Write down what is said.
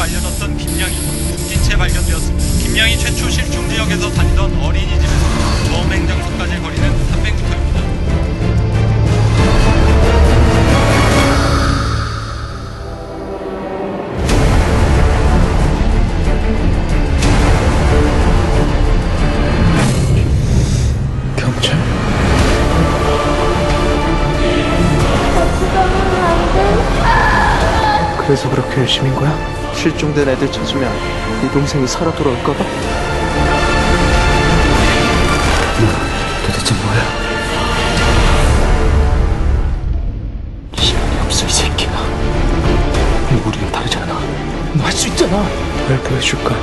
알려졌던 김양이 빈채 발견되었습니다. 김양이 최초 실종 지역에서 다니던 어린이집에서 범행 장소까지 거리는 300m입니다. 그래서 그렇게 열심인 거야? 실종된 애들 찾으면 네 동생이 살아 돌아올까봐? 너 도대체 뭐야? 희망이 없어 이 새끼야 우리랑 다르잖아 너 할 수 있잖아 뭘 보여줄까?